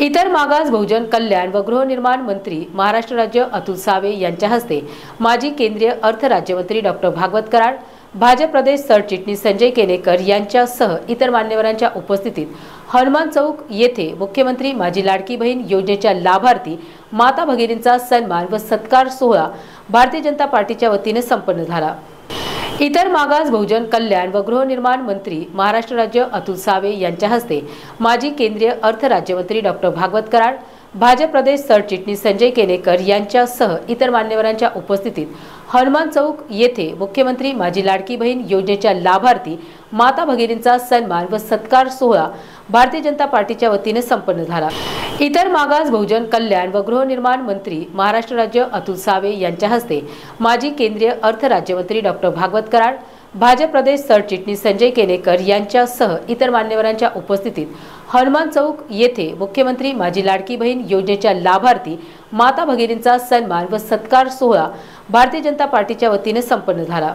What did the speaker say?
इतर मागास बहुजन कल्याण व गृहनिर्माण मंत्री महाराष्ट्र राज्य अतुल सावे यांच्या हस्ते माजी केंद्रीय अर्थ राज्यमंत्री डॉक्टर भागवत कराड भाजप प्रदेश सरचिटणीस संजय केनेकर यांच्यासह इतर मान्यवरांच्या उपस्थितीत हनुमान चौक येथे मुख्यमंत्री माझी लाडकी बहीण योजनेच्या लाभार्थी माता भगिनींचा सन्मान व सत्कार सोहळा भारतीय जनता पार्टीच्या वतीने संपन्न झाला. इतर मागास बहुजन कल्याण व गृहनिर्माण मंत्री महाराष्ट्र राज्य अतुल सावे यांच्या हस्ते माजी केंद्रीय अर्थ राज्यमंत्री डॉक्टर भागवत कराड भाजप प्रदेश सरचिटणीस संजय केनेकर यांच्यासह इतर मान्यवरांच्या उपस्थितीत हनुमान चौक येथे मुख्यमंत्री माझी लाडकी बहीण योजनेच्या लाभार्थी माता भगिनींचा सन्मान व सत्कार सोहळा भारतीय जनता पार्टीच्या वतीने संपन्न झाला. इतर मागास बहुजन कल्याण व गृहनिर्माण मंत्री महाराष्ट्र राज्य अतुल सावे यांच्या हस्ते माजी केंद्रीय अर्थ राज्यमंत्री डॉक्टर भागवत कराड भाजप प्रदेश सरचिटणीस संजय केनेकर यांच्यासह इतर मान्यवरांच्या उपस्थितीत हनुमान चौक येथे मुख्यमंत्री माझी लाडकी बहीण योजनेच्या लाभार्थी माता भगिनींचा सन्मान व सत्कार सोहळा भारतीय जनता पार्टीच्या वतीने संपन्न झाला.